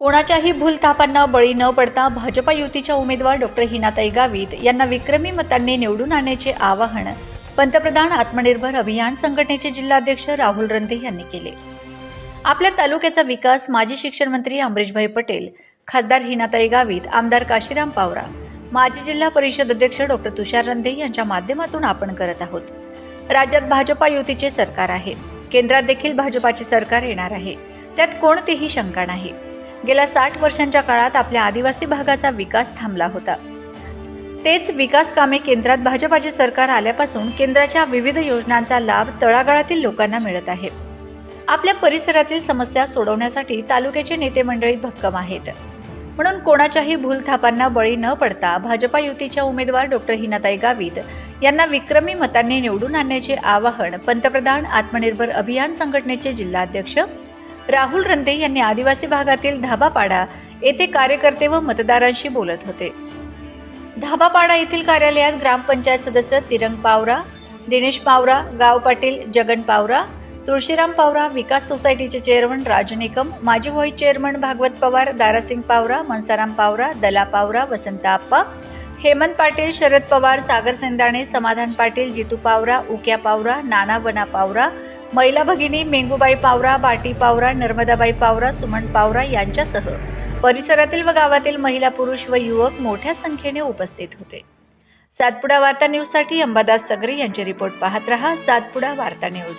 कोणाच्याही भूलथापांना बळी न पडता भाजपा युतीच्या उमेदवार डॉक्टर हिनाताई गावित यांना विक्रमी मतांनी निवडून आणण्याचे आवाहन पंतप्रधान आत्मनिर्भर अभियान संघटनेचे जिल्हाध्यक्ष राहुल रंधे यांनी केले. आपल्या तालुक्याचा विकास माजी शिक्षण मंत्री अमरीशभाई पटेल खासदार हिनाताई गावित आमदार काशीराम पावरा माजी जिल्हा परिषद अध्यक्ष डॉक्टर तुषार रंधे यांच्या माध्यमातून आपण करत आहोत. राज्यात भाजपा युतीचे सरकार आहे. केंद्रात देखील भाजपाचे सरकार येणार आहे. त्यात कोणतीही शंका नाही. गेल्या साठ वर्षांच्या काळात आपल्या आदिवासी भागाचा विकास थांबला होता. तेच विकास कामे केंद्रात भाजपाचे सरकार आल्यापासून केंद्राच्या विविध योजनांचा लाभ तळागाळातील लोकांना मिळत आहे. आपल्या परिसरातील समस्या सोडवण्यासाठी तालुक्याचे नेते मंडळी भक्कम आहेत. म्हणून कोणाच्याही भूलथापांना बळी न पडता भाजपा युतीच्या उमेदवार डॉक्टर हिनाताई गावित यांना विक्रमी मतांनी निवडून आणण्याचे आवाहन पंतप्रधान आत्मनिर्भर अभियान संघटनेचे जिल्हाध्यक्ष राहुल रंदे यांनी आदिवासी भागातील धाबापाडा येथे कार्यकर्ते व मतदारांशी बोलत होते. धाबापाडा येथील कार्यालयात ग्रामपंचायत सदस्य तिरंग पावरा दिनेश पावरा गाव पाटील जगन पावरा तुळशीराम पावरा विकास सोसायटीचे चेअरमन राज निकम माजी व्हाईस चेअरमन भागवत पवार दारासिंग पावरा मनसाराम पावरा दला पावरा वसंत आप्पा हेमंत पाटील शरद पवार सागर सेंदाणे समाधान पाटील जितू पावरा उक्या पावरा नाना वना पावरा महिला भगिनी मेंगूबाई पावरा बाटी पावरा नर्मदाबाई पावरा सुमन पावरा यांच्यासह परिसरातील व गावातील महिला पुरुष व युवक मोठ्या संख्येने उपस्थित होते. सातपुडा वार्ता न्यूजसाठी अंबादास सगरे यांचे रिपोर्ट पाहत रहा सातपुडा वार्ता न्यूज.